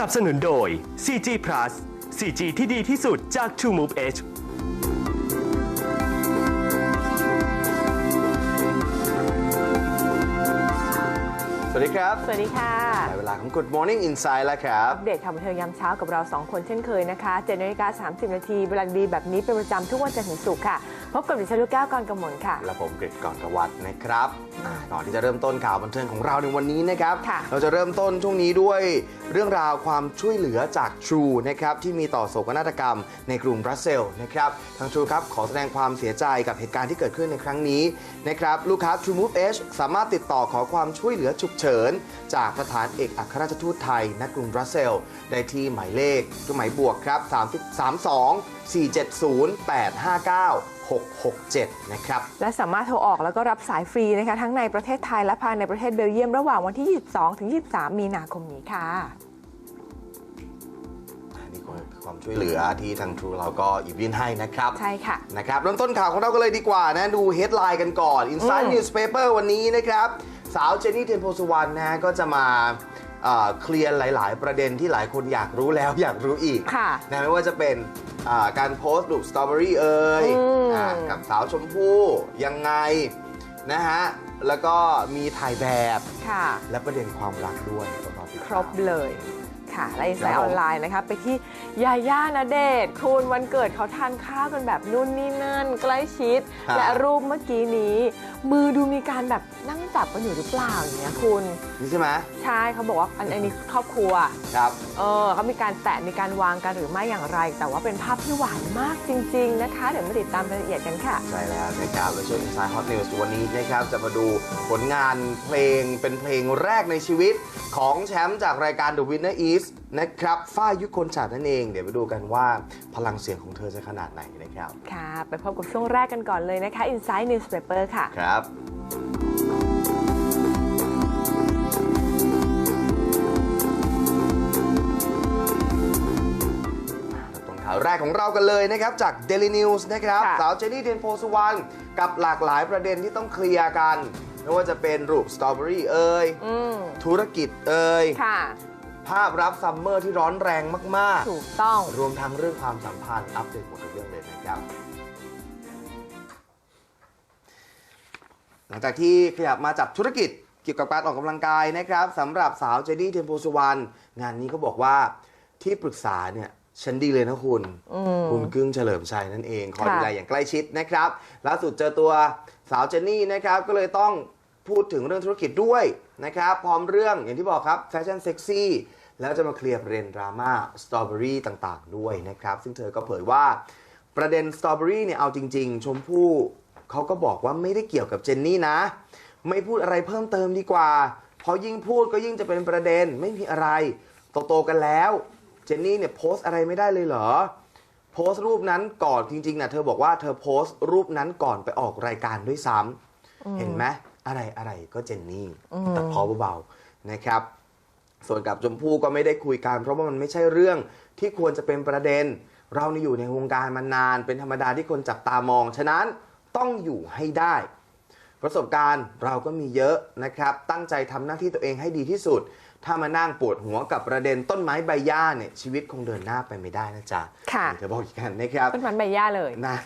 นับสนุนโดย 4G Plus 4G ที่ดีที่สุดจาก True Move Edge ดีครับ สวัสดีค่ะได้เวลาของ Good Morning Inside แล้วครับ อัปเดตข่าวบันเทิงยามเช้ากับเรา 2 คนเช่นเคยนะคะ7นาฬิกา30 นาทีเวลาดีแบบนี้เป็นประจำทุกวันจันทร์ถึงศุกร์ค่ะ พบกับดิฉันลูกแก้วกรกำมลค่ะ และผมกฤษกรกวัฒนะครับอ่าก่อนที่จะเริ่มต้นข่าวบันเทิงของเราในวันนี้นะครับค่ะเราจะเริ่มต้นช่วงนี้ด้วยเรื่องราวความช่วยเหลือจาก True นะครับที่มีต่อโศกนาฏกรรมในกรุงบรัสเซลส์นะครับทาง True ครับขอแสดงความเสียใจกับเหตุการณ์ที่เกิดขึ้นในครั้งนี้นะครับลูกค้า True Move Edge สามารถติดต่อขอความช่วยเหลือฉุกเฉินจากสถานเอกอัครราชทูตไทยณกรุงบรัสเซลส์ได้ที่หมายเลขตัวหมายบวกครับ32 470 859 667 นะครับ และสามารถโทรออกแล้วก็รับสายฟรีนะคะ ทั้งในประเทศไทยและภายในประเทศเบลเยียมระหว่างวันที่ 22 ถึง 23 มีนาคมนี้ค่ะนี่คือความช่วยเหลือที่ทาง True เราก็หยิบยื่นให้นะครับ ใช่ค่ะ นะครับเริ่มต้นข่าวของเราก็เลยดีกว่านะ ดูเฮดไลน์กันก่อน Inside อืม Newspaper วันนี้นะครับ สาวเจนนี่เทนโพสุวรรณนะฮะก็จะมาเอ่อเคลียร์หลาย ๆ ประเด็นที่หลายคนอยากรู้แล้วอยากรู้อีกค่ะนะไม่ว่าจะเป็นอ่าการโพสต์รูปสตรอเบอรี่เอ่ยอืมอ่ากับสาวชมพู่ยังไงนะฮะ แล้วก็มีถ่ายแบบค่ะและประเด็นความรักด้วยรอติดตามครบเลย ค่ะ และอินไซครับผมต์ออนไลน์นะคะ ไปที่ยาย่าณเดชน์คุณวันเกิดเขาทานข้าวกันแบบนู่นนี่นั่น ใกล้ชิด ครับ และรูปเมื่อกี้นี้ มือดูมีการแบบนั่งจับกันอยู่หรือเปล่าอย่างเงี้ยคุณ นี่ใช่ไหมใช่เขาบอกว่าอันอันนี้ครอบครัว ครับ เออเขามีการแตะมีการวางกันหรือไม่อย่างไร แต่ว่าเป็นภาพที่หวานมากจริง ๆ นะคะ เดี๋ยวมาติดตามรายละเอียดกันค่ะ ใช่แล้วนะครับและช่วง Inside Hot News วันนี้นะครับจะมาดูผลงานเพลงเป็นเพลงแรกในชีวิตของแชมป์จากรายการ The Winner Is นะครับฝ้ายยุคนฉาดนั่นเอง เดี๋ยวไปดูกันว่าพลังเสียงของเธอจะขนาดไหนนะครับ ค่ะ ไปพบกับช่วงแรกกันก่อนเลยนะคะ Inside Newspaper ค่ะ ครับต้นข่าวแรกของเรากันเลยนะครับ จาก Daily News นะครับ ค่ะ สาวเจนนี่เทียนโพสุวรรณกับหลากหลายประเด็นที่ต้องเคลียร์กัน ไม่ว่าจะเป็นรูปสตรอเบอรี่เอ่ยอืมธุรกิจเอ่ย ค่ะ ภาพรับซัมเมอร์ที่ร้อนแรงมากถูกต้องๆรวมทั้งเรื่องความสัมพันธ์อัปเดตหมดทุกเรื่องเลยนะครับ หลังจากที่ขยับมาจับธุรกิจเกี่ยวกับการออกกำลังกายนะครับสำหรับสาวเจดี้เทมโพสุวรรณงานนี้เขาบอกว่าที่ปรึกษาเนี่ยฉันดีเลยนะคุณคุณกึ้งเฉลิมชัยนั่นเอง คอยค่ะดูแลอย่างใกล้ชิดนะครับล่าสุดเจอตัวสาวเจนนี่นะครับ ก็เลยต้องพูดถึงเรื่องธุรกิจด้วย นะครับ พร้อมเรื่องอย่างที่บอกครับแฟชั่นเซ็กซี่แล้วจะมาเคลียร์ประเด็นดราม่าสตรอเบอรี่ต่างๆ ด้วยนะครับ ซึ่งเธอก็เผยว่าประเด็นสตรอเบอรี่เนี่ยเอาจริง ๆ ชมพู่เขาก็บอกว่าไม่ได้เกี่ยวกับเจนนี่นะ ไม่พูดอะไรเพิ่มเติมดีกว่า เพราะยิ่งพูดก็ยิ่งจะเป็นประเด็นไม่มีอะไรโตๆกันแล้วเจนนี่เนี่ยโพสต์อะไรไม่ได้เลยเหรอโพสต์รูปนั้นก่อนจริงๆนะเธอบอกว่าเธอโพสต์รูปนั้นก่อนไปออกรายการด้วยซ้ำเห็นไหม อะไรอะไรก็เจนนี่ตัดพอเบาๆนะครับ ส่วนกับชมพู่ก็ไม่ได้คุยกัน เพราะว่ามันไม่ใช่เรื่องที่ควรจะเป็นประเด็น เรานี่อยู่ในวงการมานาน เป็นธรรมดาที่คนจับตามอง ฉะนั้นต้องอยู่ให้ได้ ประสบการณ์เราก็มีเยอะนะครับ ตั้งใจทำหน้าที่ตัวเองให้ดีที่สุด ถ้ามานั่งปวดหัวกับประเด็นต้นไม้ใบหญ้าเนี่ยชีวิตคงเดินหน้าไปไม่ได้นะจ๊ะค่ะนี่เธอบอกอีกกันนะครับต้นมันใบหญ้าเลยนะ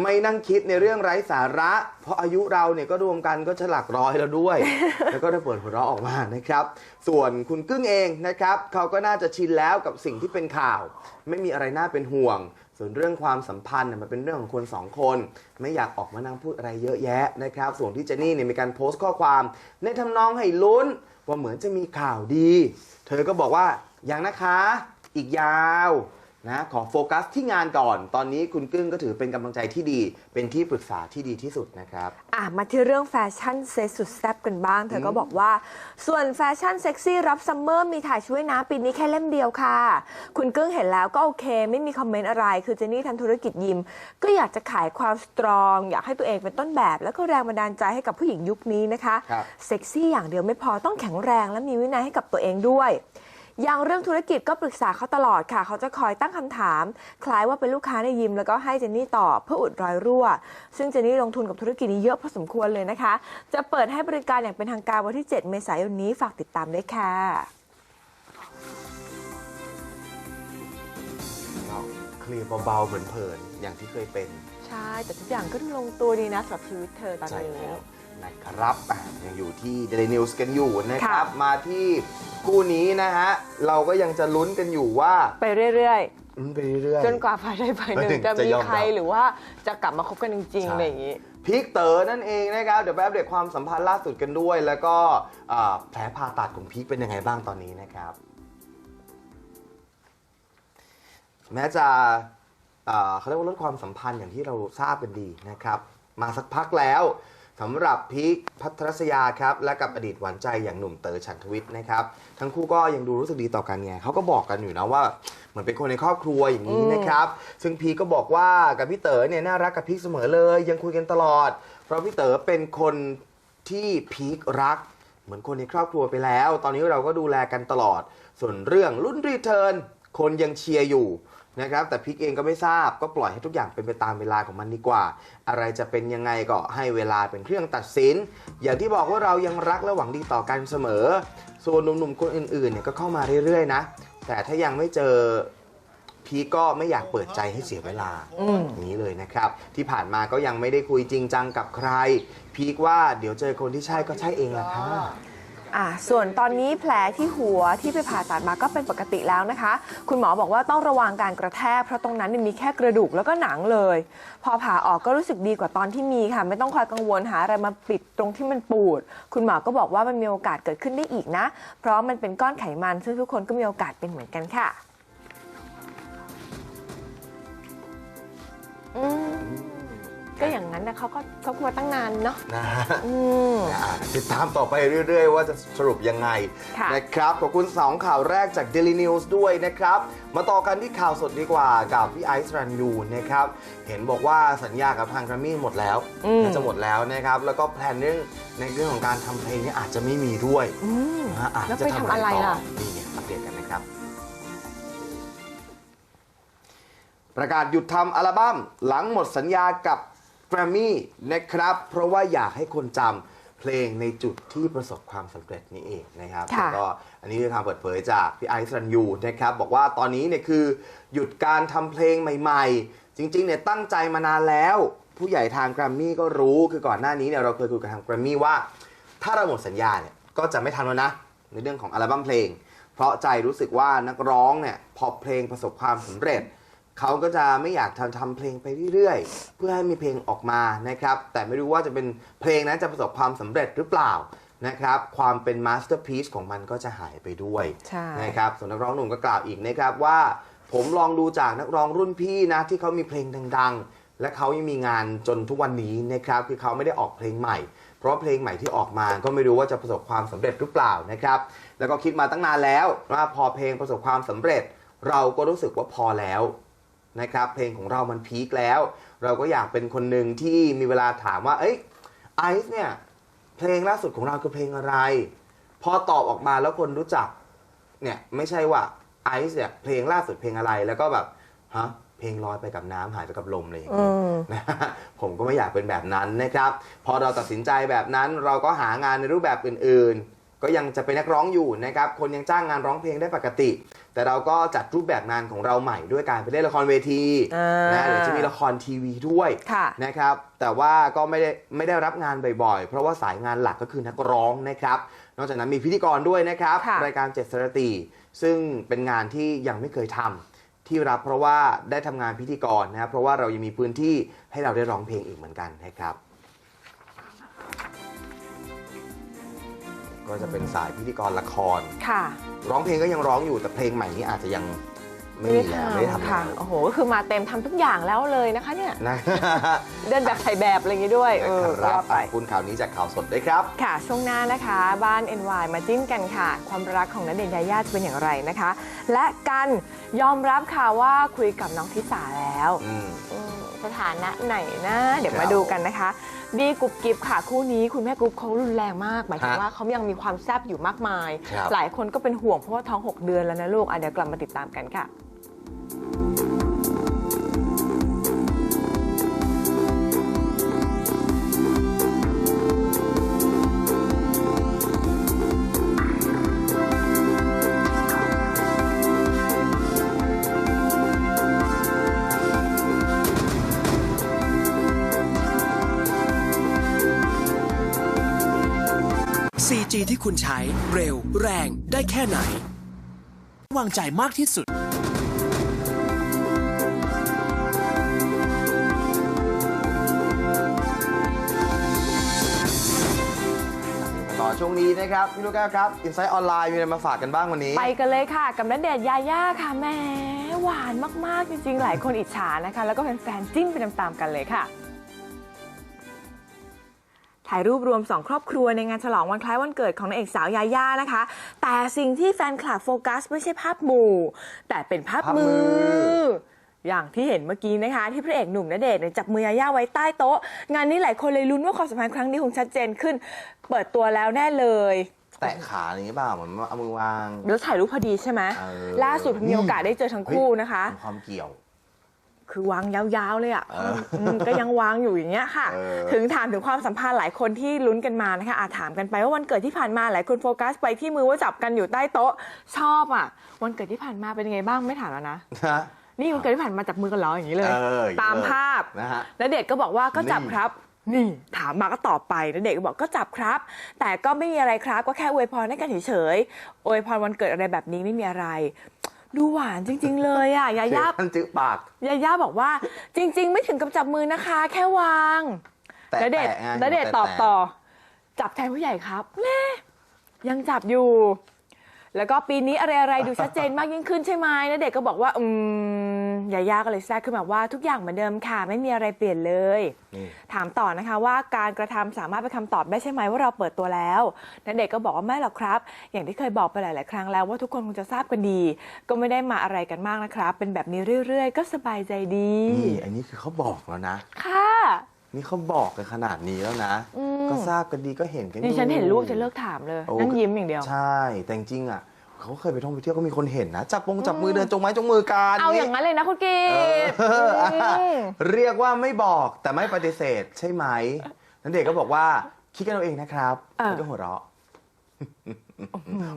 ไม่นั่งคิดในเรื่องไร้สาระ เพราะอายุเราเนี่ยก็รวมกันก็ฉลักร้อยแล้วด้วย แล้วก็ได้เปิดหัวเราะออกมานะครับ ส่วนคุณกึ้งเองนะครับเขาก็น่าจะชินแล้วกับสิ่งที่เป็นข่าว ไม่มีอะไรน่าเป็นห่วง ส่วนเรื่องความสัมพันธ์เนี่ยมันเป็นเรื่องของคนสองคน ไม่อยากออกมานั่งพูดอะไรเยอะแยะนะครับ ส่วนที่เจนนี่เนี่ยมีการโพสต์ข้อความ ในทำนองให้ลุ้น ว่าเหมือนจะมีข่าวดี เธอก็บอกว่ายังนะคะ อีกยาว นะขอโฟกัสที่งานก่อน ตอนนี้คุณกึ้งก็ถือเป็นกำลังใจที่ดี เป็นที่ปรึกษาที่ดีที่สุดนะครับ อะ มาที่เรื่องแฟชั่นเซตสุดแซ่บกันบ้าง เธอก็บอกว่า ส่วนแฟชั่นเซ็กซี่รับซัมเมอร์มีถ่ายช่วยนะปีนี้แค่เล่มเดียวค่ะ คุณกึ้งเห็นแล้วก็โอเค ไม่มีคอมเมนต์อะไร คือเจนนี่ทำธุรกิจยิม ก็อยากจะขายความสตรอง อยากให้ตัวเองเป็นต้นแบบ แล้วก็แรงบันดาลใจให้กับผู้หญิงยุคนี้นะคะครับเซ็กซี่อย่างเดียวไม่พอต้องแข็งแรงและมีวินัยให้กับตัวเองด้วย อย่างเรื่องธุรกิจก็ปรึกษาเขาตลอดค่ะ เขาจะคอยตั้งคำถาม คล้ายว่าเป็นลูกค้าในยิม แล้วก็ให้เจนนี่ตอบเพื่ออุดรอยรั่ว ซึ่งเจนนี่ลงทุนกับธุรกิจนี้เยอะพอสมควรเลยนะคะ จะเปิดให้บริการอย่างเป็นทางการวันที่ 7 เมษายนนี้ฝากติดตามด้วยค่ะก็เคลียร์เบาๆเหมือนเผินๆอย่างที่เคยเป็น ใช่ แต่ทุกอย่างก็ลงตัวดีนะสำหรับชีวิตเธอตอนใช่นี้แล้ว นะครับอะยังอยู่ที่ Daily News กันอยู่นะครับค่ะมาที่คู่นี้นะฮะ เราก็ยังจะลุ้นกันอยู่ว่าไปเรื่อยอืมไปเรื่อยๆ จนกว่าฝ่ายใดฝ่ายหนึ่ไม่ถึงงจะจะมียอมรับใครหรือว่าจะกลับมาคบกันจริงๆใช่อะไรอย่างนี้พีคเต๋อนั่นเองนะครับ เดี๋ยวไปอัปเดตความสัมพันธ์ล่าสุดกันด้วย แล้วก็อ่าแผลผ่าตัดของพีคเป็นยังไงบ้างตอนนี้นะครับ แม้จะอ่าเขาเรียกว่าลดความสัมพันธ์อย่างที่เราทราบกันดีนะครับ มาสักพักแล้ว สำหรับพีคพัทรศยาครับและกับอดีตหวานใจอย่างหนุ่มเต๋อฉันทวิทย์นะครับทั้งคู่ก็ยังดูรู้สึกดีต่อกันไงเขาก็บอกกันอยู่นะว่าเหมือนเป็นคนในครอบครัวอย่างนี้นะครับซึ่งพีคก็บอกว่ากับพี่เต๋อเนี่ยน่ารักกับพีคเสมอเลย ยังคุยกันตลอด เพราะพี่เต๋อเป็นคนที่พีครักเหมือนคนในครอบครัวไปแล้ว ตอนนี้เราก็ดูแลกันตลอด ส่วนเรื่องรุ่นรีเทิร์นคนยังเชียร์อยู่ นะครับแต่พิกเองก็ไม่ทราบก็ปล่อยให้ทุกอย่างเป็นไปตามเวลาของมันดีกว่า อะไรจะเป็นยังไงก็ให้เวลาเป็นเครื่องตัดสิน อย่างที่บอกว่าเรายังรักและหวังดีต่อกันเสมอ ส่วนหนุ่มๆคนอื่นๆเนี่ยก็เข้ามาเรื่อยๆนะ แต่ถ้ายังไม่เจอพีคก็ไม่อยากเปิดใจให้เสียเวลาอย่างนี้เลยนะครับ ที่ผ่านมาก็ยังไม่ได้คุยจริงจังกับใคร พีคว่าเดี๋ยวเจอคนที่ใช่ก็ใช่เองแหละค่ะ อะส่วนตอนนี้แผลที่หัวที่ไปผ่าตัดมาก็เป็นปกติแล้วนะคะ คุณหมอบอกว่าต้องระวังการกระแทก เพราะตรงนั้นมีแค่กระดูกแล้วก็หนังเลย พอผ่าออกก็รู้สึกดีกว่าตอนที่มีค่ะ ไม่ต้องคอยกังวลหาอะไรมาปิดตรงที่มันปูด คุณหมอก็บอกว่ามันมีโอกาสเกิดขึ้นได้อีกนะ เพราะมันเป็นก้อนไขมันซึ่งทุกคนก็มีโอกาสเป็นเหมือนกันค่ะ อืม ก็อย่างนั้นนะเขาก็คบกันมาตั้งนานเนาะนะฮะอืม อ่าติดตามต่อไปเรื่อย ๆ ว่าจะสรุปยังไงค่ะ นะครับ ขอบคุณ 2 ข่าวแรกจาก Daily News ด้วยนะครับ มาต่อกันที่ข่าวสดดีกว่ากับพี่ไอซ์รันยูนะครับ เห็นบอกว่าสัญญากับทางแกรมมี่หมดแล้วอืมน่าจะหมดแล้วนะครับ แล้วก็แพลนเรื่องในเรื่องของการทำเพลงนี่อาจจะไม่มีด้วยอืม นะฮะอาจแล้วจะไปทำอะไรต่ล่ะนี่ไงอัปเดตกันนะครับ ประกาศหยุดทำอัลบั้มหลังหมดสัญญากับแก รมมี่นะครับ เพราะว่าอยากให้คนจำเพลงในจุดที่ประสบความสำเร็จนี่เองนะครับค่ะ แล้วก็อันนี้คือคำเปิดเผยจากพี่ไอซ์รันยูนะครับ บอกว่าตอนนี้เนี่ยคือหยุดการทำเพลงใหม่ๆ จริงๆเนี่ยตั้งใจมานานแล้ว ผู้ใหญ่ทางแกรมมี่ก็รู้คือก่อนหน้านี้เนี่ยเราเคยคุยกับทางแกรมมี่ว่า ถ้าเราหมดสัญญาเนี่ยก็จะไม่ทำแล้วนะ ในเรื่องของอัลบั้มเพลง เพราะใจรู้สึกว่านักร้องเนี่ยพอเพลงประสบความสำเร็จ เขาก็จะไม่อยากทำทำเพลงไปเรื่อยๆ เพื่อให้มีเพลงออกมานะครับ แต่ไม่รู้ว่าจะเป็นเพลงนั้นจะประสบความสำเร็จหรือเปล่านะครับ ความเป็นมาสเตอร์พี e ของมันก็จะหายไปด้วยใช่ นะครับส่วนนักร้องหนุ่มก็กล่าวอีกนะครับว่า ผมลองดูจากนักร้องรุ่นพี่นะที่เขามีเพลงดังๆ และเขายังมีงานจนทุกวันนี้นะครับคือเขาไม่ได้ออกเพลงใหม่ เพราะว่าเพลงใหม่ที่ออกมาก็ไม่รู้ว่าจะประสบความสำเร็จหรือเปล่านะครับ แล้วก็คิดมาตั้งนานแล้วว่าพอเพลงประสบความสำเร็จ เราก็รู้สึกว่าพอแล้ว นะครับเพลงของเรามันพีคแล้ว เราก็อยากเป็นคนหนึ่งที่มีเวลาถามว่าเอ้ยไอซ์เนี่ยเพลงล่าสุดของเราคือเพลงอะไร พอตอบออกมาแล้วคนรู้จักเนี่ยไม่ใช่ว่าไอซ์เนี่ยเพลงล่าสุดเพลงอะไรแล้วก็แบบฮะเพลงลอยไปกับน้ำหายไปกับลมอะไรอย่างอืนี้มนะฮะผมก็ไม่อยากเป็นแบบนั้นนะครับ พอเราตัดสินใจแบบนั้นเราก็หางานในรูปแบบอื่น ๆ ก็ยังจะเป็นนักร้องอยู่นะครับ คนยังจ้างงานร้องเพลงได้ปกติ แต่เราก็จัดรูปแบบงานของเราใหม่ด้วยการไปเล่นละครเวทีอ่านนะเดี๋ยวจะมีละครทีวีด้วยค่ะนะครับ แต่ว่าก็ไม่ได้ไม่ได้รับงานบ่อยๆ เพราะว่าสายงานหลักก็คือนักร้องนะครับ นอกจากนั้นมีพิธีกรด้วยนะครับค่ะรายการเจ็ดสรตีซึ่งเป็นงานที่ยังไม่เคยทำที่รับเพราะว่าได้ทำงานพิธีกรนะครับเพราะว่าเรายังมีพื้นที่ให้เราได้ร้องเพลงอีกเหมือนกันนะครับ ก็จะเป็นสายพิธีกรละคร ค่ะ ร้องเพลงก็ยังร้องอยู่แต่เพลงใหม่นี้อาจจะยังไม่มีแล้วไม่ได้ทำค่ะ แล้วโอ้โหก็คือมาเต็มทำทุกอย่างแล้วเลยนะคะเนี่ย นะเดินแบบถ่ายแบบอะไรอย่างงี้ด้วย เออครัว่าบไปขอบคุณข่าวนี้จากข่าวสดด้วยครับ ค่ะ ช่วงหน้านะคะบ้าน NY มาจิ้นกันค่ะ ความรักของณเดชน์ยายาจะเป็นอย่างไรนะคะ และกันยอมรับค่ะว่าคุยกับน้องทิสาแล้วอืม อืมสถานะไหนนะ เดี๋ยวครับมาดูกันนะคะ ดีกรุบกริบค่ะคู่นี้คุณแม่กรุ๊ปเขารุนแรงมาก หมายถึงฮะว่าเขายังมีความแซ่บอยู่มากมาย ครับ หลายคนก็เป็นห่วงเพราะว่าท้อง 6 เดือนแล้วนะลูกอะเดี๋ยวกลับมาติดตามกันค่ะ คุณใช้เร็ว แรงได้แค่ไหน วางใจมากที่สุด ต่อช่วงนี้นะครับพี่ลูกแก้วครับอินไซต์ออนไลน์มีอะไรมาฝากกันบ้างวันนี้ ไปกันเลยค่ะ กับณเดชน์ยาย่าค่ะแหม่หวานมาก ๆ จริง ๆ หลายคนอิจฉานะคะ แล้วก็แฟนๆจิ้นไปตามๆกันเลยค่ะ ถ่ายรูปรวม 2 ครอบครัวในงานฉลองวันคล้ายวันเกิดของนางเอกสาวยาย่านะคะ แต่สิ่งที่แฟนคลับโฟกัสไม่ใช่ภาพหมู่ แต่เป็นภาพภาพมืมือออย่างที่เห็นเมื่อกี้นะคะ ที่พระเอกหนุ่มณเดชน์เนี่ยจับมือยาย่าไว้ใต้โต๊ะ งานนี้หลายคนเลยลุ้นว่าความสัมพันธ์ครั้งนี้คงชัดเจนขึ้น เปิดตัวแล้วแน่เลย แตะขาอย่างนี้เปล่าเหมือนเอามือวางแล้วถ่ายรูปพอดีใช่ไหมเออล่าสุดมีโอกาสได้เจอทั้งคู่นะคะ มีความเกี่ยว คือวางยาวๆเลยอะเออมก็ยังวางอยู่อย่างเงี้ยค่ะเออถึงถามถึงความสัมพันธ์หลายคนที่ลุ้นกันมานะคะอาถามกันไปว่าวันเกิดที่ผ่านมาหลายคนโฟกัสไปที่มือว่าจับกันอยู่ใต้โต๊ะชอบอะ วันเกิดที่ผ่านมาเป็นยังไงบ้างไม่ถามแล้วนะนะนี่วันเกิดที่ผ่านมาจับมือกันเหรออย่างนี้เลยเอออย่างนี้ตามภาพนะฮะแล้วเด็กก็บอกว่าก็จับนี่ครับนี่ถามมาก็ตอบไปแล้วเด็กก็บอกก็จับครับ แต่ก็ไม่มีอะไรครับก็แค่อวยพรให้กันเฉยๆอวยพรวันเกิดอะไรแบบนี้ไม่มีอะไร ดูหวานจริง ๆ เลยอะยาย่ามันจื้อปากยาย่าบอกว่า จริง ๆ ไม่ถึงกับจับมือนะคะ แค่วางแตะแล้วเด็ดแตะไงแล้วเด็ดแตะตอบแตะต่อ จับแทนผู้ใหญ่ครับแน่ยังจับอยู่ แล้วก็ปีนี้อะไรอะไรๆดูชัดเจนมากยิ่งขึ้นใช่ไหมแล้วเด็กก็บอกว่า อืมยาย่าก็เลยแทรกขึ้นมาว่าทุกอย่างเหมือนเดิมค่ะ ไม่มีอะไรเปลี่ยนเลยนี่ถามต่อนะคะว่าการกระทำสามารถเป็นคำตอบได้ใช่ไหมว่าเราเปิดตัวแล้วณเด็กก็บอกว่าไม่หรอกครับ อย่างที่เคยบอกไปหลาย ๆ ครั้งแล้วว่าทุกคนคงจะทราบกันดี ก็ไม่ได้มาอะไรกันมากนะครับ เป็นแบบนี้เรื่อย ๆ ก็สบายใจดี นี่อันนี้คือเขาบอกแล้วนะ ค่ะ นี่เขาบอกกันขนาดนี้แล้วนะ อืม ก็ทราบกันดีก็เห็นกันอยู่ดิฉันเห็นรูปจะเลิกถามเลยโอ้นั่งยิ้มอย่างเดียว ใช่แต่จริงๆอะเขาเคยไปท่องไปเที่ยวก็มีคนเห็นนะจับปงจับมือเดินจงไม้จงมือกันเอาอย่างนั้นเลยนะคุณกีเอออะอืมเรียกว่าไม่บอกแต่ไม่ปฏิเสธใช่ไหมนั่นเด็กก็บอกว่าคิดกันเอาเองนะครับเออแล้วก็หัวเราะ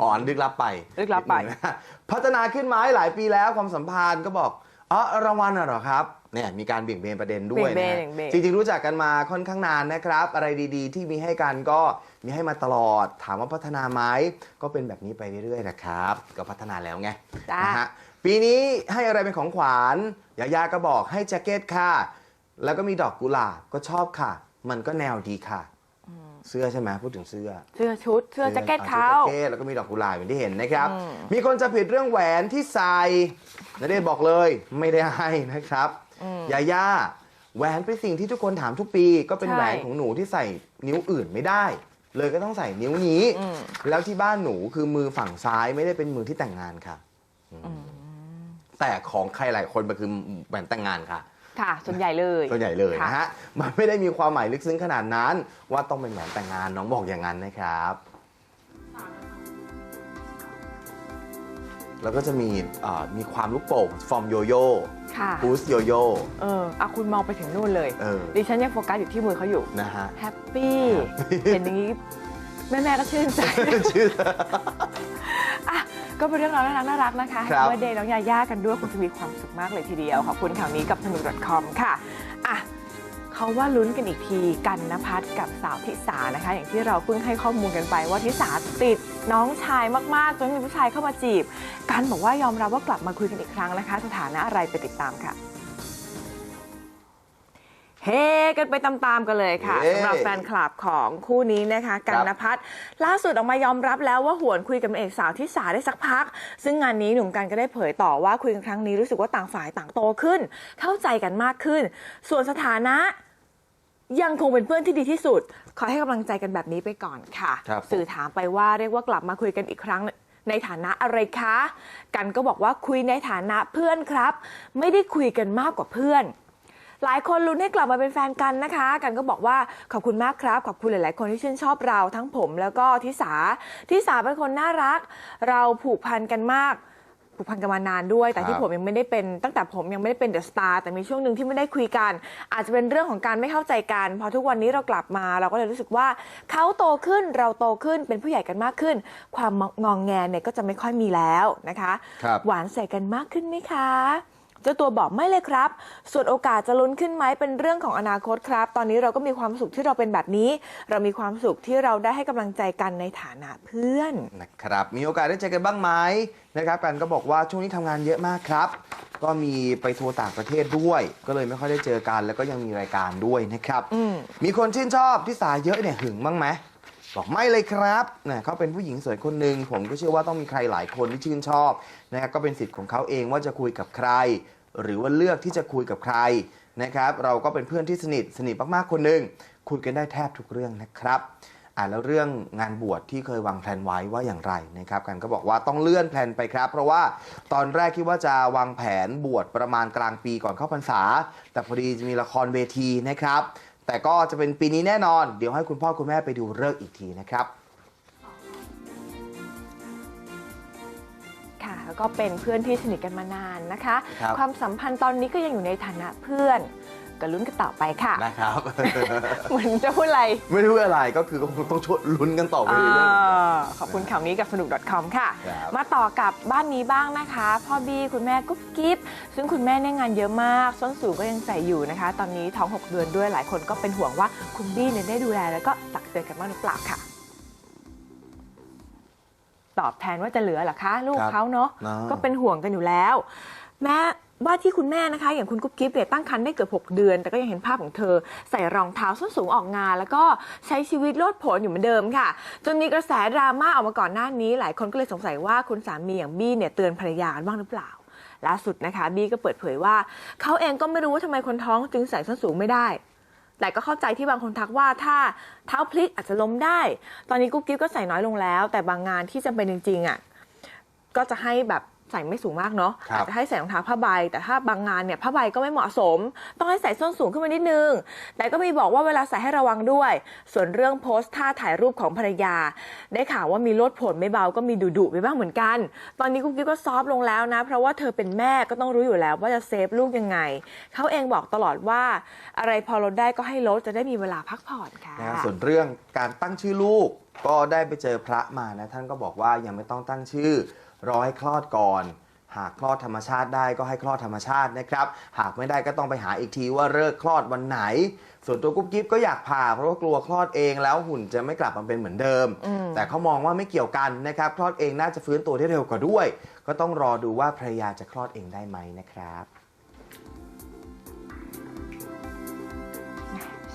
อ่อนลึกลับไปลึกลับไป นิดนึงนะพัฒนาขึ้นมาให้หลายปีแล้วความสัมพันธ์ก็บอกอ๋อรางวัลน่ะเหรอครับเนี่ยมีการเบี่ยงเบนประเด็นด้วยเบี่ยงเบนนะเบี่ยงเบน จริงๆรู้จักกันมาค่อนข้างนานนะครับ อะไรดีๆ ที่มีให้กันก็มีให้มาตลอด ถามว่าพัฒนาไหมก็เป็นแบบนี้ไปเรื่อยๆนะครับ ก็พัฒนาแล้วไงจ้า นะฮะปีนี้ให้อะไรเป็นของขวัญยาย่าก็บอกให้แจ็คเก็ตค่ะ แล้วก็มีดอกกุหลาบก็ชอบค่ะ มันก็แนวดีค่ะ เสื้อใช่ไหมพูดถึงเสื้อ เสื้อชุดเสื้อแจ็คเก็ตอ่เขา สื้อแจ็คเก็ตแล้วก็มีดอกกุหลาบอย่างที่เห็นนะครับ อืม มีคนจะผิดเรื่องแหวนที่ใส่นเดชน์บอกเลยไม่ได้ให้นะครับ ยาย่าแหวนเป็นสิ่งที่ทุกคนถามทุกปี ก็เป็นใช่แหวนของหนูที่ใส่นิ้วอื่นไม่ได้ เลยก็ต้องใส่นิ้วนี้อืมแล้วที่บ้านหนูคือมือฝั่งซ้ายไม่ได้เป็นมือที่แต่งงานค่ะ แต่ของใครหลายคนมันคือแหวนแต่งงานค่ะค่ะ ส่วนใหญ่เลยส่วนใหญ่เลยค่ะนะฮะมันไม่ได้มีความหมายลึกซึ้งขนาดนั้น ว่าต้องเป็นแหวนแต่งงานน้องบอกอย่างนั้นนะครับ แล้วก็จะมีเอ่อมีความลูกโป่งฟอร์มโยโย่ค่ะบูสโยโย่เอออะคุณมองไปถึงนู่นเลย เออดิฉันยังโฟกัสอยู่ที่มือเขาอยู่นะฮะ แฮปปี้เห็นอย่างนี้ แม่ๆก็ชื่นใจ ชื่อ อะก็เป็นเรื่องราวน่ารักน่ารักนะคะครับ เบอร์เดย์น้องยาย่ากันด้วยคงจะมีความสุขมากเลยทีเดียว ขอบคุณข่าวนี้กับสนุก .com ค่ะอะ เขาว่าลุ้นกันอีกทีกันนภัทรกับสาวทิสานะคะ อย่างที่เราเพิ่งให้ข้อมูลกันไปว่าทิสาติดน้องชายมากๆ จนมีผู้ชายเข้ามาจีบ กันบอกว่ายอมรับว่ากลับมาคุยกันอีกครั้งนะคะ สถานะอะไรไปติดตามค่ะเฮกันไปตามๆกันเลยค่ะเย้สำหรับแฟนคลับของคู่นี้นะคะ กันนภัทรล่าสุดออกมายอมรับแล้วว่าหวนคุยกับนางเอกสาวที่สาได้สักพัก ซึ่งงานนี้หนุ่มกันก็ได้เผยต่อว่าคุยกันครั้งนี้รู้สึกว่าต่างฝ่ายต่างโตขึ้น เข้าใจกันมากขึ้น ส่วนสถานะ ยังคงเป็นเพื่อนที่ดีที่สุด ขอให้กำลังใจกันแบบนี้ไปก่อนค่ะ ครับผมสื่อถามไปว่าเรียกว่ากลับมาคุยกันอีกครั้งในฐานะอะไรคะ กันก็บอกว่าคุยในฐานะเพื่อนครับ ไม่ได้คุยกันมากกว่าเพื่อน หลายคนลุ้นให้กลับมาเป็นแฟนกันนะคะ กันก็บอกว่าขอบคุณมากครับ ขอบคุณหลาย ๆ คนที่ชื่นชอบเราทั้งผมแล้วก็ทิสาทิสาเป็นคนน่ารัก เราผูกพันกันมาก ผูกพันกันมานานด้วย แต่ที่ครับผมยังไม่ได้เป็นตั้งแต่ผมยังไม่ได้เป็นเดอะสตาร์แต่มีช่วงหนึ่งที่ไม่ได้คุยกัน อาจจะเป็นเรื่องของการไม่เข้าใจกันพอทุกวันนี้เรากลับมา เราก็เลยรู้สึกว่าเขาโตขึ้นเราโตขึ้นเป็นผู้ใหญ่กันมากขึ้น ความงองแงเนี่ยก็จะไม่ค่อยมีแล้วนะคะครับหวานใส่กันมากขึ้นไหมคะ เจ้าตัวบอกไม่เลยครับ ส่วนโอกาสจะลุ้นขึ้นไหมเป็นเรื่องของอนาคตครับ ตอนนี้เราก็มีความสุขที่เราเป็นแบบนี้ เรามีความสุขที่เราได้ให้กำลังใจกันในฐานะเพื่อนนะครับ มีโอกาสได้เจอกันบ้างไหมนะครับกันก็บอกว่าช่วงนี้ทำงานเยอะมากครับ ก็มีไปทัวร์ต่างประเทศด้วย ก็เลยไม่ค่อยได้เจอกัน แล้วก็ยังมีรายการด้วยนะครับอืมมีคนชื่นชอบที่สายเยอะเนี่ยหึงบ้างไหม บอกไม่เลยครับเนี่ยเขาเป็นผู้หญิงสวยคนหนึ่งผมก็เชื่อว่าต้องมีใครหลายคนที่ชื่นชอบนะครับก็เป็นสิทธิ์ของเขาเองว่าจะคุยกับใคร หรือว่าเลือกที่จะคุยกับใครนะครับ เราก็เป็นเพื่อนที่สนิทสนิทมากๆคนหนึ่งคุยกันได้แทบทุกเรื่องนะครับอ่าแล้วเรื่องงานบวชที่เคยวางแผนไว้ว่าอย่างไรนะครับกันก็บอกว่าต้องเลื่อนแผนไปครับ เพราะว่าตอนแรกคิดว่าจะวางแผนบวชประมาณกลางปีก่อนเข้าพรรษา แต่พอดีจะมีละครเวทีนะครับ แต่ก็จะเป็นปีนี้แน่นอน เดี๋ยวให้คุณพ่อคุณแม่ไปดูเลิกษ์อีกทีนะครับ ค่ะแล้วก็เป็นเพื่อนที่สนิทกันมานานนะคะ ครับ ความสัมพันธ์ตอนนี้ก็ยังอยู่ในฐานะเพื่อน ก็ลุ้นกันต่อไปค่ะ นะครับ เหมือนจะพูดอะไรไม่รู้อะไรก็คือก็คงต้องชดลุ้นกันต่อไปเรื่อยอาขอบคุณข่าวนี้กับสนุก .com ค่ะ ครับ มาต่อกับบ้านนี้บ้างนะคะ พ่อบี้คุณแม่กุ๊บกิ๊บซึ่งคุณแม่เนี่ยงานเยอะมาก ส้นสูงก็ยังใส่อยู่นะคะ ตอนนี้ท้อง 6 เดือนด้วยหลายคนก็เป็นห่วงว่าคุณบี้เนี่ยได้ดูแลแล้วก็ตักเตือนกันบ้างหรือเปล่าค่ะ ตอบแทนว่าจะเหลือเหรอคะ ลูกครับเขาเนาะ เนอะ ก็เป็นห่วงกันอยู่แล้ว แม้ ว่าที่คุณแม่นะคะ อย่างคุณกุ๊บกิ๊บเนี่ยตั้งครรภ์ได้เกือบ6 เดือน แต่ก็ยังเห็นภาพของเธอ ใส่รองเท้าส้นสูงออกงาน แล้วก็ใช้ชีวิตโลดโผนอยู่เหมือนเดิมค่ะ จนมีกระแสดราม่าออกมาก่อนหน้านี้ หลายคนก็เลยสงสัยว่าคุณสามีอย่างบี้เนี่ยเตือนภรรยาบ้างหรือเปล่าล่าสุดนะคะบี้ก็เปิดเผยว่าเขาเองก็ไม่รู้ว่าทำไมคนท้องจึงใส่ส้นสูงไม่ได้ แต่ก็เข้าใจที่บางคนทักว่าถ้าเท้าพลิกอาจจะล้มได้ ตอนนี้กุ๊บกิ๊บก็ใส่น้อยลงแล้ว แต่บางงานที่จำเป็นจริงๆอะก็จะให้แบบ ใส่ไม่สูงมากเนาะครับอาจจะให้ใส่รองเท้าผ้าใบ แต่ถ้าบางงานเนี่ยผ้าใบก็ไม่เหมาะสม ต้องให้ใส่ส้นสูงขึ้นมานิดนึง แต่ก็มีบอกว่าเวลาใส่ให้ระวังด้วย ส่วนเรื่องโพสท่าถ่ายรูปของภรรยา ได้ข่าวว่ามีลดผลไม่เบาก็มีดุดุๆไปบ้างเหมือนกัน ตอนนี้กุ๊กกิ๊บก็ซอฟต์ลงแล้วนะ เพราะว่าเธอเป็นแม่ก็ต้องรู้อยู่แล้วว่าจะเซฟลูกยังไงเขาเองบอกตลอดว่า อะไรพอลดได้ก็ให้ลดจะได้มีเวลาพักผ่อนค่ะๆนะครับส่วนเรื่องการตั้งชื่อลูกก็ได้ไปเจอพระมานะท่านก็บอกว่ายังไม่ต้องตั้งชื่อ รอให้คลอดก่อน หากคลอดธรรมชาติได้ก็ให้คลอดธรรมชาตินะครับ หากไม่ได้ก็ต้องไปหาอีกทีว่าเลิกคลอดวันไหน ส่วนตัวกุ๊บกิ๊บก็อยากผ่าเพราะว่ากลัวคลอดเองแล้วหุ่นจะไม่กลับมาเป็นเหมือนเดิมอืมแต่เขามองว่าไม่เกี่ยวกันนะครับ คลอดเองน่าจะฟื้นตัวได้เร็วกว่าด้วย ก็ต้องรอดูว่าภรรยาจะคลอดเองได้ไหมนะครับ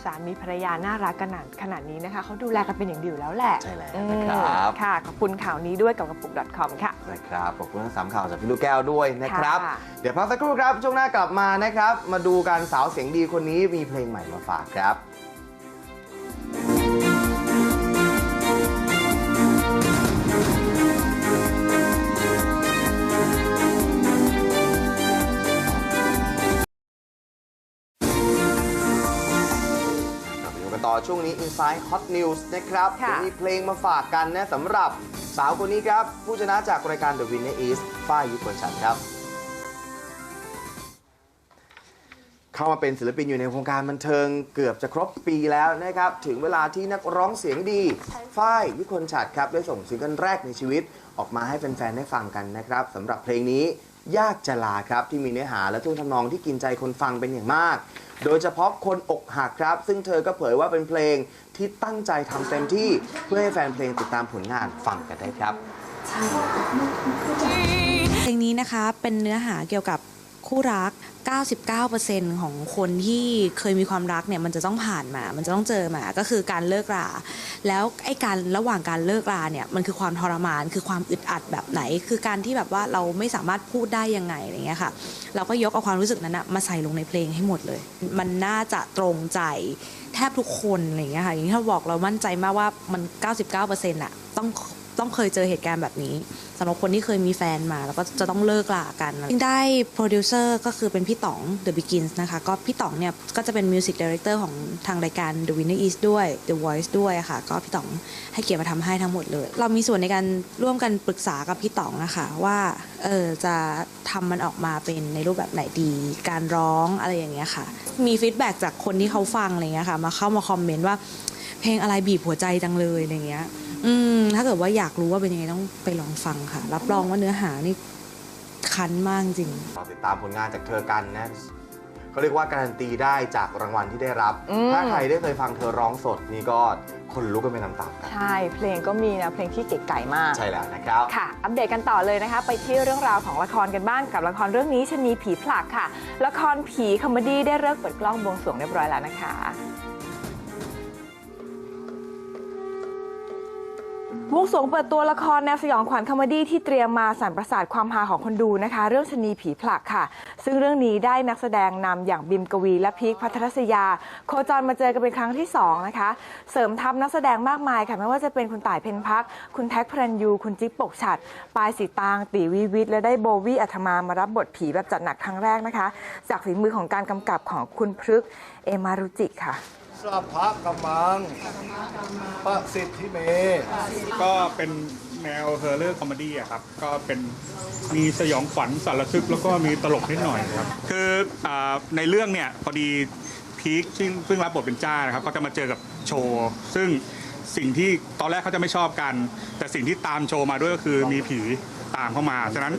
สามีภรรยาน่ารักกันขนาดขนาดนี้นะคะเขาดูแลกันเป็นอย่างดีอยู่แล้วแหละใช่แล้วอืมนะครับ ค่ะขอบคุณข่าวนี้ด้วยกับกระปุก .com ค่ะนะครับขอบคุณทั้งสามข่าวจากพี่ลูกแก้วด้วยนะครับค่ะเดี๋ยวพักสักครู่ครับช่วงหน้ากลับมานะครับ มาดูการสาวเสียงดีคนนี้มีเพลงใหม่มาฝากครับ ช่วงนี้ Inside Hot News นะครับค่ะเดี๋ยวมีเพลงมาฝากกันนะสำหรับสาวคนนี้ครับ ผู้ชนะจากรายการ The Winner Is ฝ้ายยุคนฉันท์ครับ เข้ามาเป็นศิลปินอยู่ในวงการบันเทิงเกือบจะครบปีแล้วนะครับ ถึงเวลาที่นักร้องเสียงดีฝ้ายยุคนฉัตรครับ ได้ส่งซิงเกิลแรกในชีวิต ออกมาให้แฟนๆได้ฟังกันนะครับสำหรับเพลงนี้ยากจะลาครับที่มีเนื้อหาและท่วงทำนองที่กินใจคนฟังเป็นอย่างมาก โดยเฉพาะคนอกหักครับ ซึ่งเธอก็เผยว่าเป็นเพลงที่ตั้งใจทำเต็มที่เพื่อให้แฟนเพลงติดตามผลงานฟังกันได้ครับ เพลงนี้นะคะเป็นเนื้อหาเกี่ยวกับคู่รัก 99%ของคนที่เคยมีความรักเนี่ยมันจะต้องผ่านมา มันจะต้องเจอมา ก็คือการเลิกรา แล้วไอ้การระหว่างการเลิกราเนี่ยมันคือความทรมาน คือความอึดอัดแบบไหน คือการที่แบบว่าเราไม่สามารถพูดได้ยังไงอะไรเงี้ยค่ะ เราก็ยกเอาความรู้สึกนั้นนะมาใส่ลงในเพลงให้หมดเลย มันน่าจะตรงใจแทบทุกคนอะไรเงี้ยค่ะ อย่างที่เราบอกเรามั่นใจมากว่ามัน 99%อะต้อง ต้องเคยเจอเหตุการณ์แบบนี้สำหรับคนที่เคยมีแฟนมา แล้วก็จะต้องเลิกลากันได้โปรดิวเซอร์ก็คือเป็นพี่ต๋อง The Begins นะคะ ก็พี่ต๋องเนี่ย ก็จะเป็นมิวสิกดีเรคเตอร์ของทางรายการ The Winner Is ด้วย The Voice ด้วยค่ะ ก็พี่ต๋องให้เกียรติมาทำให้ทั้งหมดเลย เรามีส่วนในการร่วมกันปรึกษากับพี่ต๋องนะคะว่าเออจะทำมันออกมาเป็นในรูปแบบไหนดี การร้องอะไรอย่างเงี้ยค่ะ มีฟีดแบ็จากคนที่เขาฟังอะไรเงี้ยค่ะ มาเข้ามาคอมเมนต์ว่าเพลงอะไรบีบหัวใจจังเลยอะไรเงี้ย อืมถ้าเกิดว่าอยากรู้ว่าเป็นยังไงต้องไปลองฟังค่ะ รับรองว่าเนื้อหานี่คันมากจริงรอติดตามผลงานจากเธอกันนะเขาเรียกว่าการันตีได้จากรางวัลที่ได้รับ อืม ถ้าใครได้เคยฟังเธอร้องสดนี่ก็คนลุกกันไปตามๆกัน ใช่เพลงก็มีนะเพลงที่เก๋ไก่มาก ใช่แล้วนะครับ ค่ะ อัปเดตกันต่อเลยนะคะ ไปที่เรื่องราวของละครกันบ้างกับละครเรื่องนี้ชะนีผีผลักค่ะ ละครผีคอมเมดี้ได้เลิกเปิดกล้องบวงสรวงเรียบร้อยแล้วนะคะ วงสวงเปิดตัวละครแนวสยองขวัญคอมเมดี้ที่เตรียมมาสั่นประสาทความฮาของคนดูนะคะ เรื่องชนีผีผลักค่ะ ซึ่งเรื่องนี้ได้นักแสดงนำอย่างบิมกวี และพีคพัทรศยา โคจรมาเจอกันเป็นครั้งที่สองนะคะ เสริมทัพนักแสดงมากมายค่ะ ไม่ว่าจะเป็นคุณต่ายเพ็ญพัก คุณแท็กพรันยู คุณจิ๊กปกฉัดปายสีตาง ตีวีวิทย์และได้โบวี่อัธมามารับบทผีแบบจัดหนักครั้งแรกนะคะ จากฝีมือของการกำกับของคุณพฤกเอมารุจิค่ะ สัพพะกมังประสิทธิเม ก็เป็นแนวเฮอร์เรอร์คอมเมดี้อะครับ ก็เป็นมีสยองขวัญสารทึก แล้วก็มีตลกนิดหน่อยครับ คืออาในเรื่องเนี่ยพอดีพีคซึ่งซึ่งรับบทเป็นจ้านะครับเขาจะมาเจอกับโชว์ซึ่งสิ่งที่ตอนแรกเขาจะไม่ชอบกัน แต่สิ่งที่ตามโชว์มาด้วยก็คือมีผีตามเข้ามา ฉะนั้น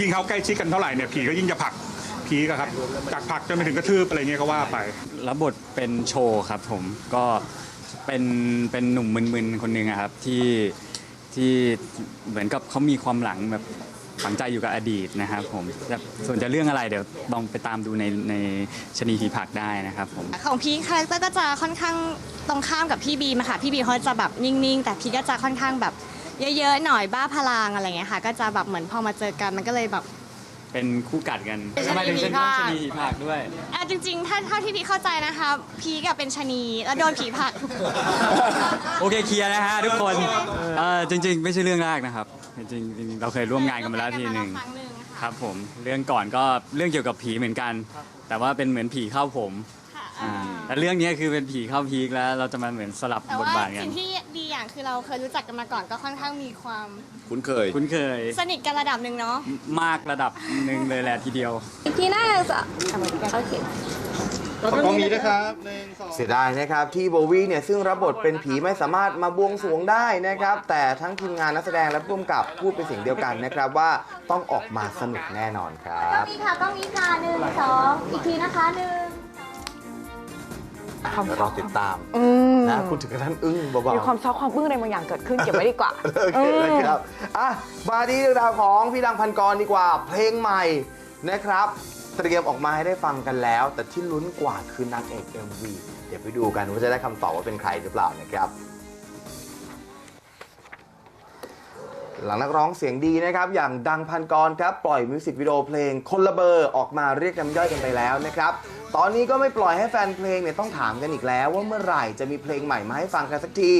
ยิ่งเขาใกล้ชิดกันเท่าไหร่เนี่ยผีก็ยิ่งจะผลัก พีคอะครับจากผลักจนไปถึงกระทืบอะไรเงี้ยก็ว่าไป รับบทเป็นโชว์ครับผมก็เป็นเป็นหนุ่มมึนๆคนหนึ่งอะครับที่ที่เหมือนกับเขามีความหลังแบบฝังใจอยู่กับอดีตนะครับผมแต่ส่วนจะเรื่องอะไรเดี๋ยวลองไปตามดูในในชนีผีผักได้นะครับผม ของพี่คาแรคเตอร์ก็จะค่อนข้างตรงข้ามกับพี่บีมอะค่ะพี่บีเขาจะแบบนิ่งๆ แต่พี่ก็จะค่อนข้างแบบเยอะๆหน่อยบ้าพลังอะไรเงี้ยค่ะ ก็จะแบบเหมือนพอมาเจอกันมันก็เลยแบบ เป็นคู่กัดกันเป็นทำไมถึงเป็นชนีผีผลักชนีผีผักด้วย อะจริงๆ ถ้าเท่าที่พี่เข้าใจนะคะพีกับเป็นชะนีแล้วโดนผีผลัก โอเคเคลียร์นะฮะทุกคนเออจริง ๆ ไม่ใช่เรื่องแรกนะครับ จริงๆจริงๆเราเคยร่วมงานกันมาแล้วทีหนึ่งครั้งหนึ่งค่ะครับผมเรื่องก่อนก็เรื่องเกี่ยวกับผีเหมือนกัน แต่ว่าเป็นเหมือนผีเข้าผมค่ะ อ่าแต่เรื่องนี้คือเป็นผีเข้าพีคแล้ว เราจะมาเหมือนสลับแต่บทว่าบาทกันสิ่งที่ดีอย่างคือเราเคยรู้จักกันมาก่อนก็ค่อนข้างมีความคุ้นเคย คุ้นเคยสนิทกันระดับหนึ่งเนาะมากระดับหนึ่งเลยแหละทีเดียว ทีน่าจะโอเคขอกล้องนี้นะครับหนึ่งสอง เสียดายนะครับที่โบวี่เนี่ยซึ่งรับบทเป็นผีไม่สามารถมาบวงสรวงได้นะครับ แต่ทั้งทีมงานนักแสดงและผู้กำกับพูดเป็นเสียงเดียวกันนะครับว่าต้องออกมาสนุกแน่นอนครับ มีค่ะต้องมีค่ะหนึ่งสองอีกทีนะคะหนึ่ง เดี๋ยวรอติดตามอืมนะคุณถึงกระทั่งอึ้งเบามีความช็อกความอึ้งอะไรบางอย่างเกิดขึ้นเก็บไว้ดีกว่าๆโอเคนะครับอะมาที่เรื่องราวของพี่ดังพันกรดีกว่า เพลงใหม่นะครับเตรียมออกมาให้ได้ฟังกันแล้ว แต่ที่ลุ้นกว่าคือนางเอก MV เดี๋ยวไปดูกันว่าจะได้คำตอบว่าเป็นใครหรือเปล่านะครับ หลังนักร้องเสียงดีนะครับ อย่างดังพันกรครับ ปล่อยมิวสิกวิดีโอเพลงคนละเบอร์ออกมาเรียกน้ำย่อยกันไปแล้วนะครับ ตอนนี้ก็ไม่ปล่อยให้แฟนเพลงเนี่ยต้องถามกันอีกแล้วว่าเมื่อไหร่จะมีเพลงใหม่มาให้ฟังกันสักที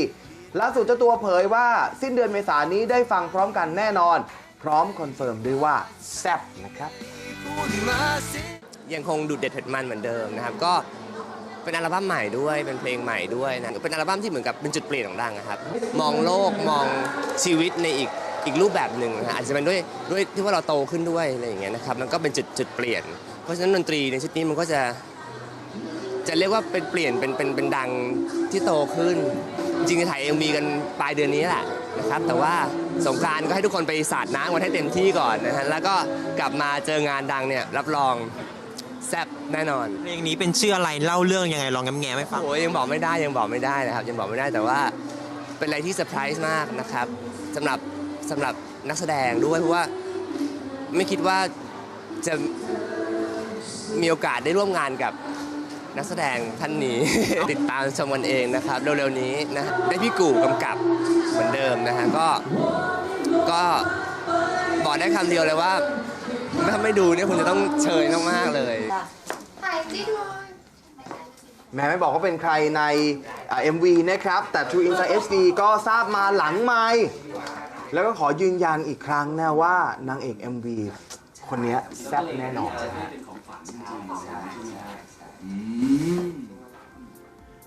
ล่าสุดเจ้าตัวเผยว่าสิ้นเดือนเมษายนนี้ได้ฟังพร้อมกันแน่นอน พร้อมคอนเฟิร์มด้วยว่าแซ่บนะครับ ยังคงดุดเด็ดเผ็ดมันเหมือนเดิมนะครับ ก็เป็นอัลบั้มใหม่ด้วยเป็นเพลงใหม่ด้วยนะเป็นอัลบั้มที่เหมือนกับเป็นจุดเปลี่ยนของดังนะครับ มองโลกมองชีวิตในอีก อีกรูปแบบหนึ่งนะฮะอาจจะเป็นด้วยด้วยที่ว่าเราโตขึ้นด้วยอะไรอย่างเงี้ยนะครับแล้วก็เป็นจุดจุดเปลี่ยน เพราะฉะนั้นดนตรีในชุดนี้มันก็จะจะเรียกว่าเป็นเปลี่ยนเป็นเป็นเป็นดังที่โตขึ้น จริงๆจะถ่าย MV กันปลายเดือนนี้แหละนะครับแต่ว่าสงกรารก็ให้ทุกคนไปสาดน้ำกันให้เต็มที่ก่อนนะฮะแล้วก็กลับมาเจองานดังเนี่ยรับรองแซ่บแน่นอนเพลงนี้เป็นชื่ออะไรเล่าเรื่องยังไงลองแง้มๆให้ฟังโอ้ยยังบอกไม่ได้ยังบอกไม่ได้นะครับยังบอกไม่ได้แต่ว่าเป็นอะไรที่เซอร์ไพรส์มากนะครับสำหรับ สำหรับนักแสดงด้วย เพราะว่าไม่คิดว่าจะมีโอกาสได้ร่วมงานกับนักแสดงท่านนี้ ติดตามชมกันเองนะครับ เร็วๆนี้นะได้พี่กู่กำกับเหมือนเดิมนะฮะก็ก็บอกได้คำเดียวเลยว่า ถ้าไม่ดูเนี่ยคุณจะต้องเชยมากๆเลยแม้ไม่บอกว่าเป็นใครในอ่า MV นะครับ แต่ True Insight HD ก็ทราบมาหลังไม่ แล้วก็ขอยืนยันอีกครั้งนะว่านางเอก MV คนเนี้ยแซ่บแน่นอนนะฮะ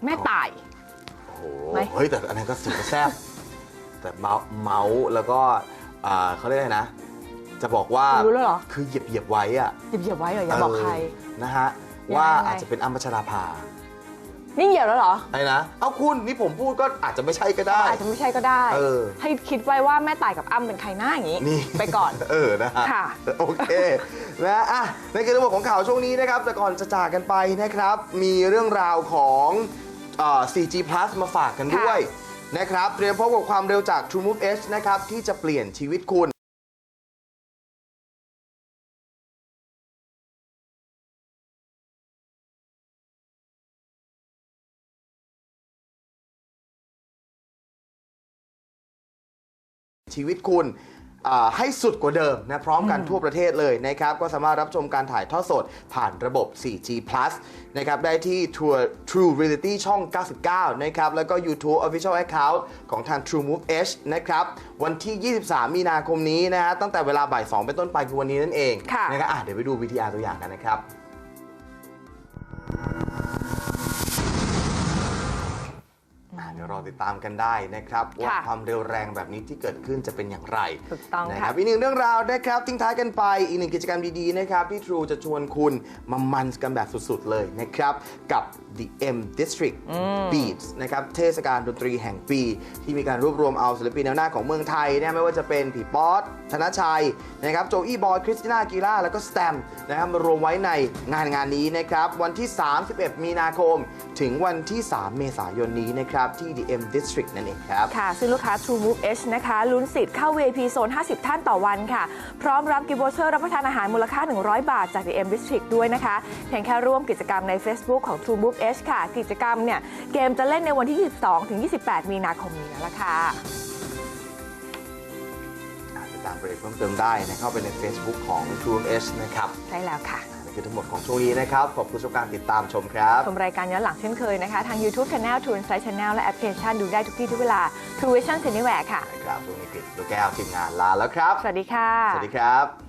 แม่ตาย โอ้โหไหม เฮ้ย แต่อันนั้นก็สุดแซ่บแต่เมาเมาส์แล้วก็อ่าเขาเรียกอะไรนะ จะบอกว่ารู้แล้วเหรอคือเหยียบเหยียบๆไว้อะเหยียบๆไว้เหรออย่าบอกใคร เนะฮะยังไงว่ายังไง อาจจะเป็นอัมพชราภา นี่เหี่ยวแล้วเหรอ ไอ้นะ เอาคุณนี่ผมพูดก็อาจจะไม่ใช่ก็ได้ อาจจะไม่ใช่ก็ได้ เออ ให้คิดไว้ว่าแม่ตายกับอ้ำเป็นใครหน้าอย่างนี้ นี่ ไปก่อน เออนะฮะค่ะ โอเคนะอะนั่นคือทั้งหมดของข่าวช่วงนี้นะครับ แต่ก่อนจะจากกันไปนะครับ มีเรื่องราวของเอ่อ 4G Plus มาฝากกันด้วยนะครับ เตรียมพบกับความเร็วจาก TrueMove H นะครับ ที่จะเปลี่ยนชีวิตคุณ ชีวิตคุณอ่าให้สุดกว่าเดิมนะพร้อมกันทั่วประเทศเลยนะครับ ก็สามารถรับชมการถ่ายทอดสดผ่านระบบ 4G Plus นะครับได้ที่ True True Reality ช่อง 99 นะครับ แล้วก็ YouTube Official Account ของทาง True Move H นะครับ วันที่ 23 มีนาคมนี้นะฮะตั้งแต่เวลาบ่าย 2 เป็นต้นไปคือวันนี้นั่นเองค่ะนะครับอะเดี๋ยวไปดู VTR ตัวอย่างกันนะครับ เดี๋ยวรอติดตามกันได้นะครับว่าค่ะความเร็วแรงแบบนี้ที่เกิดขึ้นจะเป็นอย่างไรถูกต้องนะคค่ะรับอีกหนึ่งเรื่องราวนะครับทิ้งท้ายกันไปอีกหนึ่งกิจกรรมดีๆนะครับที่ True จะชวนคุณมามันกันแบบสุดๆเลยนะครับกับ The M District Beats นะครับเทศกาลดนตรีแห่งปี ที่มีการรวบรวมเอาศิลปินแนวหน้าของเมืองไทยนะไม่ว่าจะเป็นผีป๊อตธนชัยนะครับโจอี้บอย คริสติน่ากีล่า แล้วก็สแตมนะครับมารวมไว้ในงานงานนี้นะครับ วันที่ 31 มีนาคม ถึงวันที่ 3 เมษายนนี้นะครับ ที่ The M District นั่นเองครับ ค่ะ ซึ่งลูกค้า True Move H นะคะลุ้นสิทธิ์เข้า VIP โซน 50 ท่านต่อวันค่ะ พร้อมรับกิฟต์วอเชอร์รับประทานอาหารมูลค่า 100 บาทจาก The M District ด้วยนะคะ เพียงแค่ร่วมกิจกรรมใน Facebook ของ True Move H ค่ะ กิจกรรมเนี่ย เกมจะเล่นในวันที่ 22 ถึง 28 มีนาคมนี้แล้วล่ะค่ะอ่าติดตามรายละเอียดเพิ่มเติมได้นะเข้าไปใน Facebook ของ True H นะครับ ใช่แล้วค่ะนี่คือทั้งหมดของช่วงนี้นะครับ ขอบคุณสำหรับการติดตามชมครับ ชมรายการย้อนหลังเช่นเคยนะคะ ทาง YouTube Channel True Insight Channel และแอปพลิเคชันดูได้ทุกที่ทุกเวลา True Vision Anywhere ค่ะนะครับช่วงนี้ปิดตัวแก้วทีมงานลาแล้วครับ สวัสดีค่ะ สวัสดีครับ